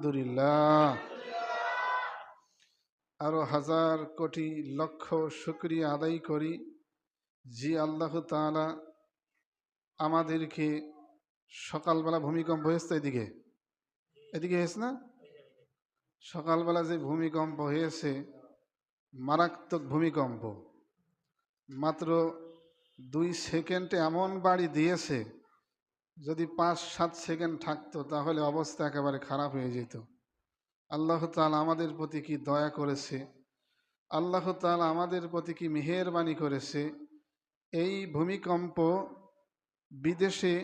আলহামদুলিল্লাহ। আরও হাজার কোটি লক্ষ শুক্রিয়া আদায় করি জি আল্লাহ তাআলা আমাদেরকে সকালবেলা ভূমিকম্প হয়েছে এদিকে। এদিকে হয়েছে না? সকালবেলা যে ভূমিকম্প হয়েছে, মারাত্মক ভূমিকম্প। মাত্র দুই সেকেন্ডে এমন বাড়ি দিয়েছে যদি পাঁচ, সাত সেকেন্ড থাকতো, তাহলে অবস্থা একেবারে খারাপ হয়ে যেত। আল্লাহ তাল আমাদের প্রতি কি দয়া করেছে? আল্লাহ তাল আমাদের প্রতি কি মেহেরবানি করেছে? এই ভূমিকম্প বিদেশে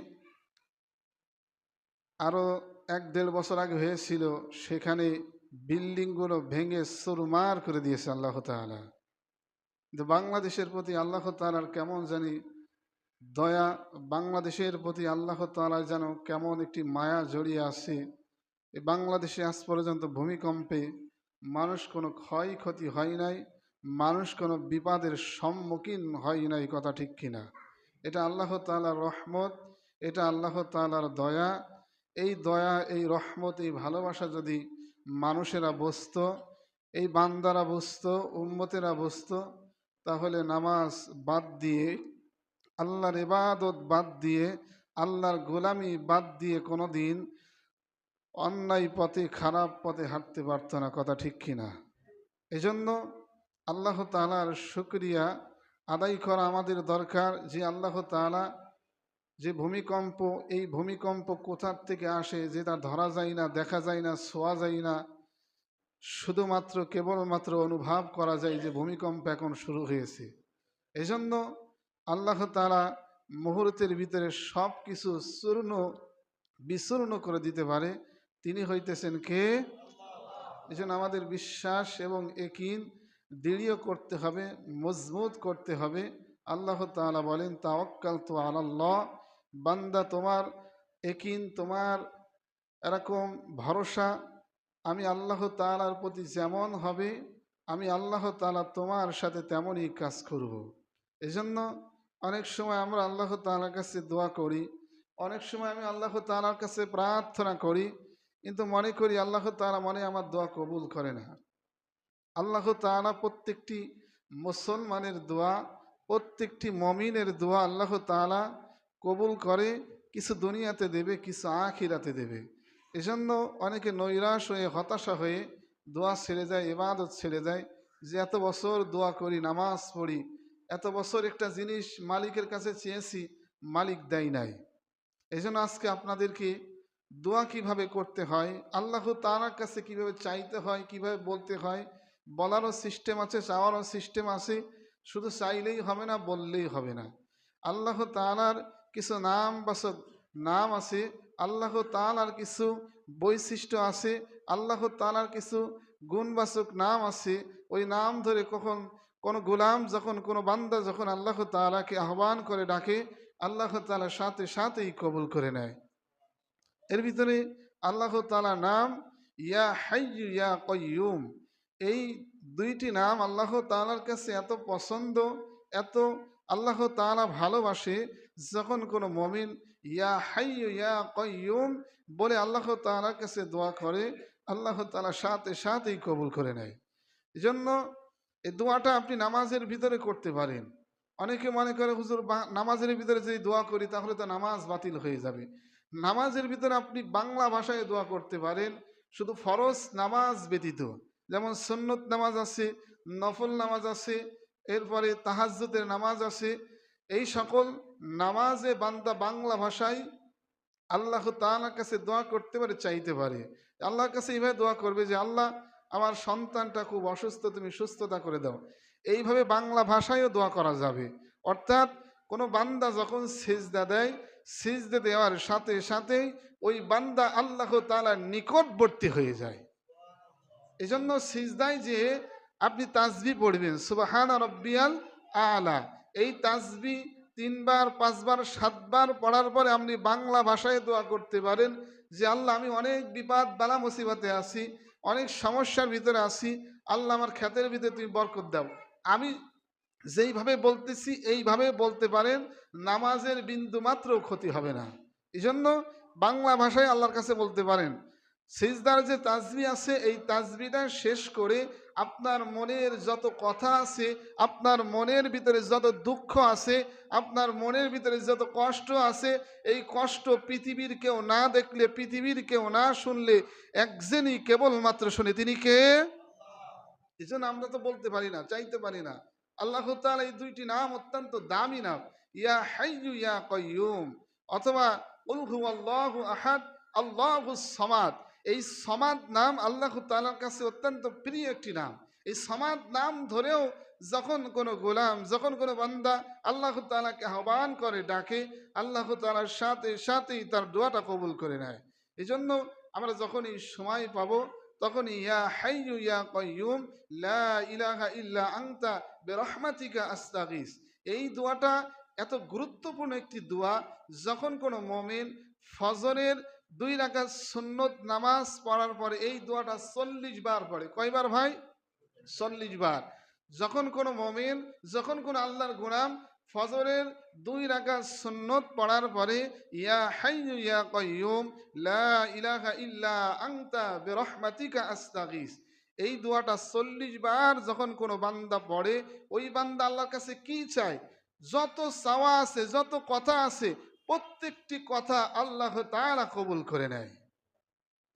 আরও এক দেড় বছর আগে হয়েছিল, সেখানে বিল্ডিংগুলো ভেঙে সুরমার করে দিয়েছে আল্লাহ কিন্তু বাংলাদেশের প্রতি আল্লাহ তাআলার কেমন জানি দয়া বাংলাদেশের প্রতি আল্লাহ তাআলা যেন কেমন একটি মায়া জড়িয়ে আছে এই বাংলাদেশে আজ পর্যন্ত ভূমিকম্পে মানুষ কোনো ক্ষয়ক্ষতি হয় নাই, মানুষ কোনো বিপদের সম্মুখীন হয় নাই কথা ঠিক কিনা। এটা আল্লাহ তাআলার রহমত, এটা আল্লাহ তাআলার দয়া। এই দয়া, এই রহমত, এই ভালোবাসা যদি মানুষেরা বুঝত, এই বান্দারা বসত উম্মতেরা বুঝত, তাহলে নামাজ বাদ দিয়ে আল্লাহর ইবাদত বাদ দিয়ে, আল্লাহর গোলামি বাদ দিয়ে কোনো দিন অন্যায় পথে, খারাপ পথে হাঁটতে পারত না, কথা ঠিক কিনা? এজন্য আল্লাহ তালার শুক্রিয়া আদায় করা আমাদের দরকার যে আল্লাহ তালা যে ভূমিকম্প, এই ভূমিকম্প কোথার থেকে আসে যেটা ধরা যায় না, দেখা যায় না, ছোঁয়া যায় না, শুধুমাত্র, কেবলমাত্র অনুভব করা যায় যে ভূমিকম্প এখন শুরু হয়েছে। এজন্য আল্লাহ তালা মুহূর্তের ভিতরে সব কিছু চূর্ণ, বিচূর্ণ করে দিতে পারে। তিনি হইতেছেন কে? এজন্য আমাদের বিশ্বাস এবং একিন, দৃঢ় করতে হবে, মজবুত করতে হবে। আল্লাহ তাআলা বলেন তাওয়াক্কাল তো আল্লাহ বান্দা তোমার, একিন তোমার এরকম ভরসা, আমি আল্লাহ তালার প্রতি যেমন হবে, আমি আল্লাহ তালা তোমার সাথে তেমনই কাজ করব। এজন্য অনেক সময় আমরা আল্লাহ তাআলার কাছে দোয়া করি, অনেক সময় আমি আল্লাহ তাআলার কাছে প্রার্থনা করি, কিন্তু মনে করি আল্লাহ তাআলা মনে আমার দোয়া কবুল করে না। আল্লাহ তাআলা প্রত্যেকটি মুসলমানের দোয়া, প্রত্যেকটি মমিনের দোয়া আল্লাহ তালা কবুল করে, কিছু দুনিয়াতে দেবে, কিছু আখিরাতে দেবে। এজন্য অনেকে নৈরাশ হয়ে, হতাশা হয়ে দোয়া ছেড়ে যায় এবাদত ছেড়ে যায় যে এত বছর দোয়া করি, নামাজ পড়ি এত বছর একটা জিনিস মালিকের কাছে চেয়েছি, মালিক দেয় নাই। এই জন্য আজকে আপনাদেরকে দোয়া কীভাবে করতে হয়, আল্লাহ তাআলার কাছে কীভাবে চাইতে হয়, কীভাবে বলতে হয়, বলারও সিস্টেম আছে, চাওয়ারও সিস্টেম আছে, শুধু চাইলেই হবে না, বললেই হবে না। আল্লাহ তালার কিছু নাম বাসক নাম আছে, আল্লাহ তাআলার কিছু বৈশিষ্ট্য আছে, আল্লাহ তালার কিছু গুণবাচক নাম আছে, ওই নাম ধরে কখন কোনো গোলাম যখন, কোনো বান্দা যখন আল্লাহ তালাকে আহ্বান করে ডাকে, আল্লাহ তাআলা সাথে সাথেই কবুল করে নেয়। এর ভিতরে আল্লাহ তালা নাম ইয়া হাইয়ু ইয়া কয়ুম এই দুইটি নাম আল্লাহ তালার কাছে এত পছন্দ, এত আল্লাহ তালা ভালোবাসে, যখন কোনো মমিন ইয়া হাইয়ু ইয়া কয়ুম বলে আল্লাহ তাআলার কাছে দোয়া করে, আল্লাহ তাআলা সাথে সাথেই কবুল করে নেয়। এজন্য এই দোয়াটা আপনি নামাজের ভিতরে করতে পারেন। অনেকে মনে করে, হুজুর নামাজের ভিতরে যদি দোয়া করি, তাহলে তো নামাজ বাতিল হয়ে যাবে। নামাজের ভিতরে আপনি বাংলা ভাষায় দোয়া করতে পারেন, শুধু ফরজ নামাজ ব্যতীত। যেমন সন্নত নামাজ আছে, নফল নামাজ আছে, এরপরে তাহাজ্জুদের নামাজ আছে। এই সকল নামাজে বান্দা বাংলা ভাষায় আল্লাহ তাআলার কাছে দোয়া করতে পারে, চাইতে পারে। আল্লাহর কাছে এইভাবে দোয়া করবে যে, আল্লাহ আমার সন্তানটা খুব অসুস্থ, তুমি সুস্থতা করে দাও। এইভাবে বাংলা ভাষায়ও দোয়া করা যাবে। অর্থাৎ কোনো বান্দা যখন সিজদা দেয়, সিজদা দেওয়ার সাথে সাথে ওই বান্দা আল্লাহ তাআলার নিকটবর্তী হয়ে যায়। এজন্য সিজদায় যে আপনি তাজবি পড়বেন, সুবাহানা রব্বিয়াল আলা। এই তাজবি তিনবার, পাঁচবার, সাতবার পড়ার পরে আপনি বাংলা ভাষায় দোয়া করতে পারেন যে, আল্লাহ, আমি অনেক বিপদ, বালা মুসিবতে আছি। অনেক সমস্যার ভিতরে আছি। আল্লাহ আমার খ্যাতের ভিতরে তুমি বরকত দাও। আমি যেইভাবে বলতেছি, এইভাবে বলতে পারেন, নামাজের বিন্দু মাত্র ক্ষতি হবে না। এই জন্য বাংলা ভাষায় আল্লাহর কাছে বলতে পারেন, সিজদার যে তাজবি আছে, এই তাজবিটা শেষ করে আপনার মনের যত কথা আছে, আপনার মনের ভিতরে যত দুঃখ আছে, আপনার মনের ভিতরে যত কষ্ট আছে, এই কষ্ট পৃথিবীর কেউ না দেখলে, পৃথিবীর কেউ না শুনলে একজনই কেবলমাত্র শুনে, তিনি কে? এই জন্য আমরা তো বলতে পারি না, চাইতে পারি না। আল্লাহ তাআলা এই দুইটি নাম অত্যন্ত দামি নাম। ইয়া হাইয়ু ইয়া কয়ুম অথবা, উল হুয়াল্লাহু আহাদ, আল্লাহু সমাদ। এই সমাদ নাম আল্লাহ তালার কাছে অত্যন্ত প্রিয় একটি নাম। এই সমাদ নাম ধরেও যখন কোনো গোলাম, যখন কোনো বান্দা আল্লাহ তালাকে আহ্বান করে, ডাকে, আল্লাহ তালার সাথে, সাথেই তার দোয়াটা কবুল করে নেয়। এই জন্য আমরা যখনই সময় পাবো তখন ইয়া হাইয়ু ইয়া কয়ুম লা ইলাহা ইল্লা আনতা বিরহমাতিকা আস্তাগিস। এই দোয়াটা এত গুরুত্বপূর্ণ একটি দোয়া, যখন কোনো মমিন ফজরের দুই রাকাত সুন্নত নামাজ পড়ার পরে এই দোয়াটা চল্লিশ বার পড়ে। কয়বার ভাই? চল্লিশ বার। যখন কোনো মমিন, যখন কোনো আল্লাহর গোলাম ফজরের দুই রাকাত সুন্নত পড়ার পরে, ইয়া হাইয়ু ইয়া কয়ুম লা ইলাহা ইল্লা আনতা বিরহমাতিকা আস্তাগিস। এই দোয়াটা চল্লিশ বার যখন কোনো বান্দা পড়ে, ওই বান্দা আল্লাহর কাছে কি চায়? যত চাওয়া আছে, যত কথা আছে প্রত্যেকটি কথা আল্লাহ তারা কবুল করে নেয়।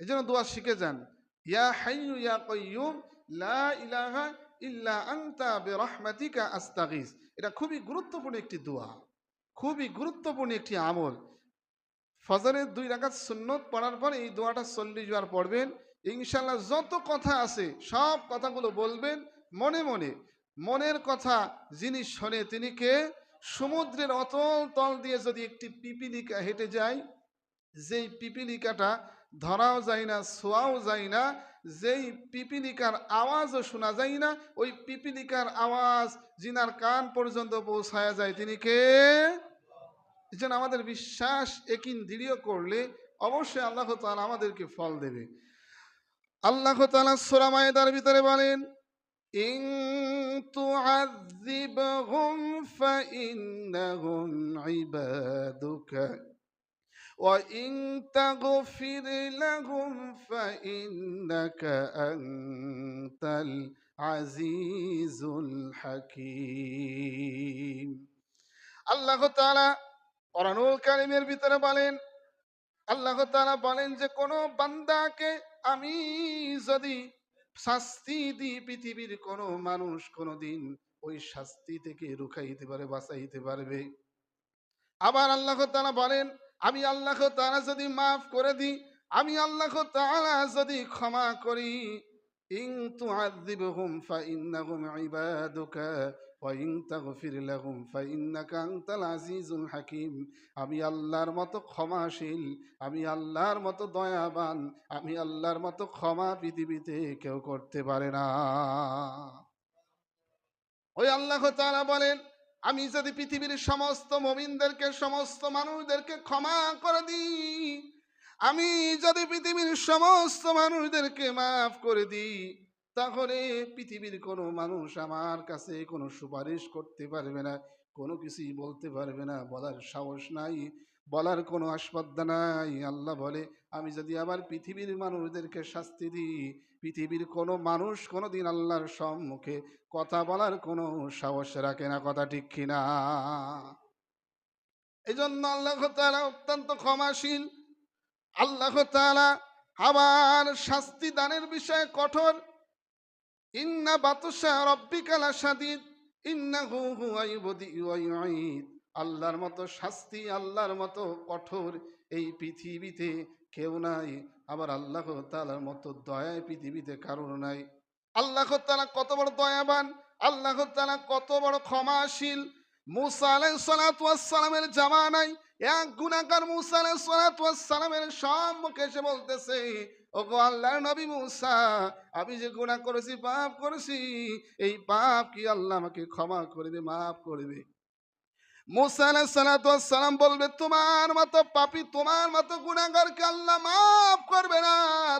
এই জন্য দোয়া শিখে যান। ইয়া হাইয়ু ইয়া কয়ুম লা ইলাহা ইল্লা আনতা বিরহমাতিকা আস্তাগিস। এটা খুবই গুরুত্বপূর্ণ একটি দোয়া। খুবই গুরুত্বপূর্ণ একটি আমল। ফজরের দুই রাকাত সুন্নত পড়ার পর এই দোয়াটা চল্লিশ বার পড়বেন। ইনশাল্লাহ যত কথা আছে, সব কথাগুলো বলবেন মনে মনে। মনের কথা যিনি শোনে তিনি কে? সমুদ্রের অতল তল দিয়ে যদি একটি পিপিলিকা হেঁটে যায়, যেই পিপিলিকাটা ধরাও যায় না ছোঁয়াও যায় না, যেই পিপিলিকার আওয়াজও শোনা যায় না, ওই পিপিলিকার আওয়াজ জিনার কান পর্যন্ত পৌঁছায়া যায়। তিনি কে? জন্য আমাদের বিশ্বাস একিন দৃঢ় করলে অবশ্যই আল্লাহ তাআলা আমাদেরকে ফল দেবে। আল্লাহ তাআলা সূরা মায়েদার ভিতরে বলেন ইন তুআযিবহুম ফাইন্নাহুম ইবাদুকা وإن تغفر لهم فإنك أنت العزيز الحكيم আল্লাহ তাআলা কোরআনুল কারিমের ভিতরে বলেন আল্লাহ তাআলা বলেন যে কোনো বান্দাকে আমি যদি শাস্তি দিয়ে পৃথিবীর কোনো মানুষ কোনোদিন ওই শাস্তি থেকে রুখাইতে পারে, বাঁচাইতে পারবে। আবার আল্লাহ তারা বলেন, আমি আল্লাহ তারা যদি মাফ করে দিই, আমি আল্লাহ তারা যদি ক্ষমা করি, ইন ইন্না হুম ইবাদুকা ওয়াইন তাগফির লাহুম, ফাইন্নাকা আনতাল আজিজুল হাকিম, আমি আল্লাহর মতো ক্ষমাশীল, আমি আল্লাহর মতো দয়াবান, আমি আল্লাহর মতো ক্ষমা পৃথিবীতে কেউ করতে পারে না। ওই আল্লাহ তাআলা বলেন, আমি যদি পৃথিবীর সমস্ত মমিনদেরকে, সমস্ত মানুষদেরকে ক্ষমা করে দিই, আমি যদি পৃথিবীর সমস্ত মানুষদেরকে মাফ করে দিই তাহলে পৃথিবীর কোনো মানুষ আমার কাছে কোনো সুপারিশ করতে পারবে না, কোনো কিছুই বলতে পারবে না, বলার সাহস নাই, বলার কোনো আসপদ্দা নাই। আল্লাহ বলে, আমি যদি আবার পৃথিবীর মানুষদেরকে শাস্তি দিই, পৃথিবীর কোনো মানুষ কোনো দিন আল্লাহর সম্মুখে কথা বলার কোনো সাহস রাখে না, কথা ঠিক কিনা। এই জন্য আল্লাহ তাআলা অত্যন্ত ক্ষমাশীল। আল্লাহ তাআলা আবার শাস্তি দানের বিষয়ে কঠোর ইন্না আল্লাহর মতো শাস্তি, আল্লাহর মতো কঠোর এই পৃথিবীতে কেউ নাই। আবার আল্লাহ তাআলার মতো দয়া পৃথিবীতে কারোর নাই। আল্লাহ তাআলা কত বড় দয়াবান, আল্লাহ তাআলা কত বড় ক্ষমাশীল। মুসা সালামের জামানায় এক গুনাহগার মুসা আলাইহিস সালাতু ওয়াস সম্মুখে এসে বলতেছে ওগো আল্লাহ নবী মুসা, আমি যে গুনাহ করেছি, পাপ করেছি, এই পাপ কি আল্লাহ আমাকে ক্ষমা করে দে, মাফ করে দে। মুসা সালাম বলবে, তোমার মতো পাপী, তোমার মতো গুনাহগারকে আল্লাহ মাফ করবে না।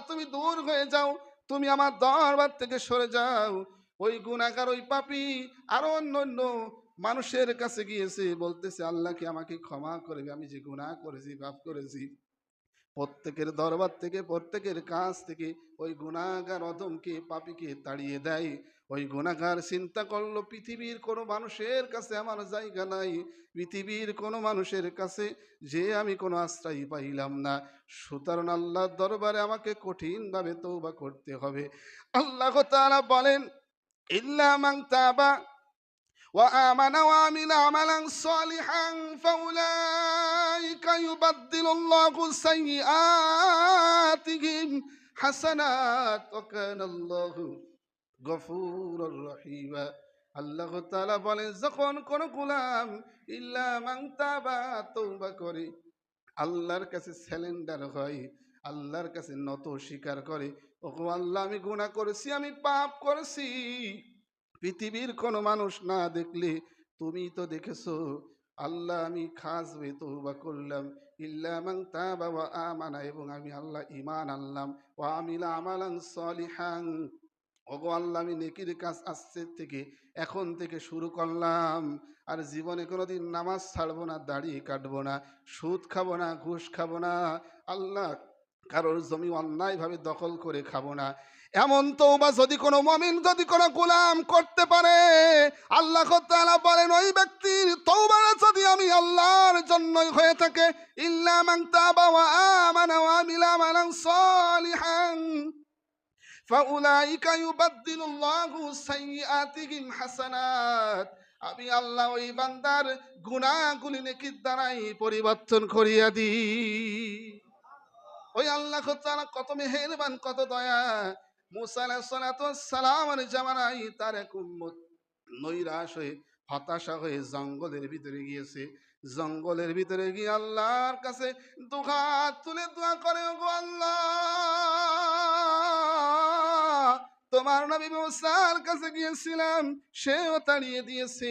তুমি দূর হয়ে যাও, তুমি আমার দরবার থেকে সরে যাও। ওই গুনাহগার, ওই পাপী আরও অন্য অন্য মানুষের কাছে গিয়েছে, বলতেছে, আল্লাহ কি আমাকে ক্ষমা করবে আমি যে গুনাহ করেছি, পাপ করেছি। প্রত্যেকের দরবার থেকে, প্রত্যেকের কাছ থেকে ওই গুণাগার অধমকে পাপিকে তাড়িয়ে দেয়। ওই গুণাগার চিন্তা করল, পৃথিবীর কোনো মানুষের কাছে আমার জায়গা নাই। পৃথিবীর কোনো মানুষের কাছে যে আমি কোনো আশ্রয় পাইলাম না। সুতরাং আল্লাহর দরবারে আমাকে কঠিনভাবে তৌবা করতে হবে। আল্লাহ তাআলা বলেন, ইল্লা তাবা وآمن وعمل عملا صالحا فأولئك يبدل الله سيئاتهم حسنات وكان الله غفورا رحيما আল্লাহ তাআলা বলেন যখন কোন গোলাম ইল্লা মান তাবা তওবা করে আল্লাহর কাছে স্যালেন্ডার হয় আল্লাহর কাছে নত স্বীকার করে ওগো আল্লাহ আমি গুনাহ করেছি আমি পাপ করেছি পৃথিবীর কোনো মানুষ না দেখলে, তুমি তো দেখেছ, আল্লাহ আমি খাস হয়ে তৌবা করলাম, ইল্লা মান তাবা ওয়া আমানা, এবং আমি আল্লাহ ঈমান আনলাম, ওয়া আমিলা আমালান সলিহান। ওগো আল্লাহ, আমি নেকির কাজ আসছে থেকে, এখন থেকে শুরু করলাম। আর জীবনে কোনোদিন নামাজ ছাড়বো না, দাড়ি কাটবো না, সুদ খাব না, ঘুষ খাব না, আল্লাহ কারোর জমি অন্যায়ভাবে দখল করে খাব না। এমন তৌবা যদি কোনো মমিন, যদি কোনো গোলাম করতে পারে, আল্লাহ তাআলা বলেন, ওই ব্যক্তির তৌবাটা যদি আমি আল্লাহর জন্যই হয়ে থাকে, ইল্লা মান তাবা ওয়া আমানা ওয়া আমিলা আমালান সালিহান, ফাউলাইকা ইউবাদদিলুল্লাহু সাইয়্যাতিহিম হাসানাত। আমি আল্লাহ ওই বান্দার গুনাহগুলি নেকির দ্বারাই পরিবর্তন করিয়া দিই। ওই আল্লাহ তাআলা কত মেহেরবান, কত দয়া মুসা জামানায় তার এক নৈরাশ হয়ে, হতাশা হয়ে জঙ্গলের ভিতরে গিয়েছে। জঙ্গলের ভিতরে গিয়ে আল্লাহর কাছে দুহাত তুলে দোয়া করে গো আল্লাহ, তোমার নবী মুসার কাছে গিয়েছিলাম, সেও তাড়িয়ে দিয়েছে।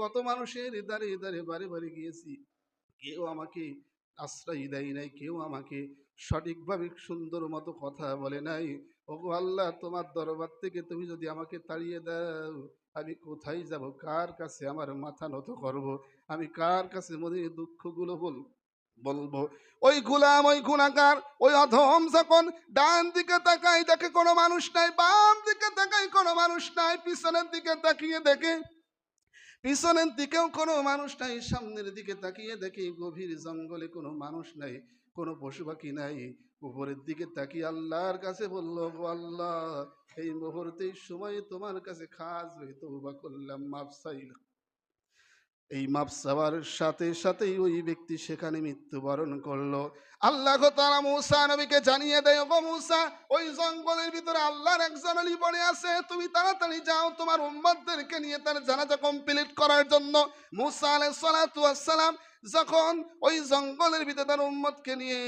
কত মানুষের দাঁড়িয়ে দাঁড়িয়ে বারে বারে গিয়েছি। কেউ আমাকে আশ্রয় দেয় নাই, কেউ আমাকে সঠিকভাবে সুন্দর মতো কথা বলে নাই। ওগো আল্লাহ, তোমার দরবার থেকে তুমি যদি আমাকে তাড়িয়ে দাও, আমি কোথায় যাব? কার কাছে আমার মাথা নত করব? আমি কার কাছে মনে দুঃখগুলো বল, বলব? ওই গুলাম, ওই গুণাকার ওই অধম যখন ডান দিকে তাকাই দেখে কোনো মানুষ নাই, বাম দিকে তাকাই কোনো মানুষ নাই, পিছনের দিকে তাকিয়ে দেখে, পিছনের দিকেও কোনো মানুষ নাই, সামনের দিকে তাকিয়ে দেখে গভীর জঙ্গলে কোনো মানুষ নাই। কোনো পশু পাখি নাই। উপরের দিকে তাকিয়ে আল্লাহর কাছে বলল আল্লাহ, এই মুহূর্তে সময় তোমার কাছে খাস হয়ে তৌবা করলাম, মাফ চাইলাম এই মাপ চাওয়ার সাথে সাথেই ওই ব্যক্তি সেখানে মৃত্যুবরণ করল। আল্লাহ তারা নবীকে জানিয়ে দেয় ওই জঙ্গলের ভিতরে আল্লাহর একজন আলী পড়ে আছে। তুমি তাড়াতাড়ি যাও, তোমার নিয়ে তার জানাজা কমপ্লিট করার জন্য। যখন ওই জঙ্গলের ভিতরে তার উম্মতকে নিয়ে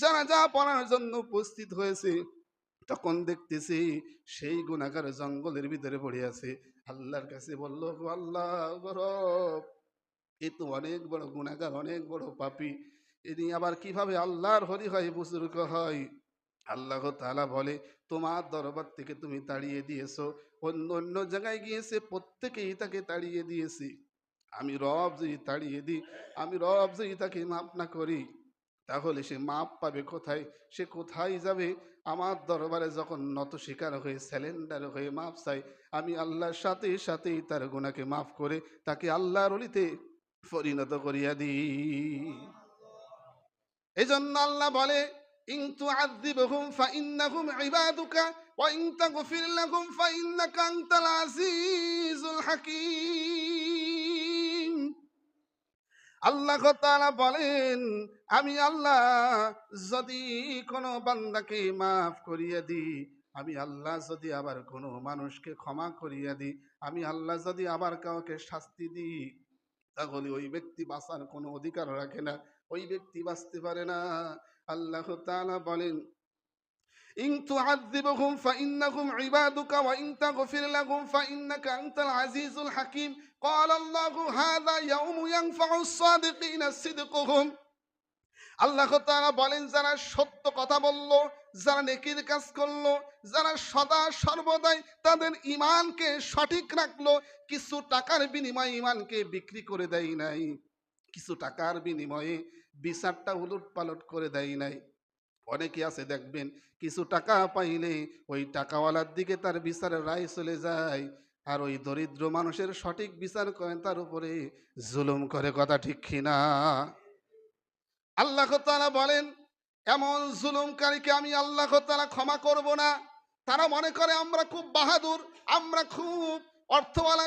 জানাজা পড়ার জন্য উপস্থিত হয়েছে, তখন দেখতেছি সেই গুণাগার জঙ্গলের ভিতরে পড়ে আছে। আল্লাহর কাছে বলল "গো আল্লাহ এ তো অনেক বড় গুণাগার, অনেক বড় পাপী। ইনি আবার কীভাবে আল্লাহর হরি হয় বুজুর্গ হয়? আল্লাহ তাআলা বলে, তোমার দরবার থেকে তুমি তাড়িয়ে দিয়েছ। অন্য অন্য জায়গায় গিয়েছে প্রত্যেকেই তাকে তাড়িয়ে দিয়েছে। আমি রব যদি তাড়িয়ে দিই, আমি রব যদি তাকে মাপ না করি, তাহলে সে মাপ পাবে কোথায়? সে কোথায় যাবে? আমার দরবারে যখন নত শিকার হয়ে স্যালেন্ডার হয়ে মাপ চাই আমি আল্লাহর সাথে, সাথেই তার গুণাকে মাফ করে তাকে আল্লাহর অলিতে পরিণত করিয়া দি এই জন্য আল্লাহ বলে, ইন তুআযিবহুম ফাইন্নাহুম ইবাদুকা ওয়া ইন তাগফির লাহুম ফাইন্নাকা আনতাল আজিজুল আল্লাহ তাআলা বলেন, আমি আল্লাহ, যদি কোনো বান্দাকে মাফ করিয়া দিই, আমি আল্লাহ যদি আবার কোনো মানুষকে ক্ষমা করিয়া দিই, আমি আল্লাহ যদি আবার কাউকে শাস্তি দিই তাহলে ওই ব্যক্তি বাঁচার কোনো অধিকার রাখে না। ওই ব্যক্তি বাঁচতে পারে না। আল্লাহ তালা বলেন ইং তুআযিবহুম ফাইন্নাহুম ইবাদুকা ওয়া ইন তাগফির লাহুম ফাইন্নাকা আনতাল আজিজুল হাকীম। ক্বালা আল্লাহু হাযা ইয়াউমু ইয়ানফাউস সাদিকিনা সিদকুহুম। আল্লাহ তাআলা বলেন, যারা সত্য কথা বলল যারা নেকির কাজ করল, যারা সদা সর্বদাই তাদের ইমানকে সঠিক রাখল, কিছু টাকার বিনিময়ে ইমানকে বিক্রি করে দেয় নাই। কিছু টাকার বিনিময়ে বিচারটা উলট পালট করে দেয় নাই। অনেকে আছে দেখবেন, কিছু টাকা পাইলে ওই টাকাওয়ালার দিকে তার বিচারের রায় চলে যায় আর ওই দরিদ্র মানুষের সঠিক বিচার করেন তার উপরে জুলুম করে, কথা ঠিক কিনা? আল্লাহ বলেন এমন জুলুমকারীকে আমি আল্লাহ তারা ক্ষমা করব না। তারা মনে করে আমরা খুব বাহাদুর, আমরা খুব অর্থওয়ালা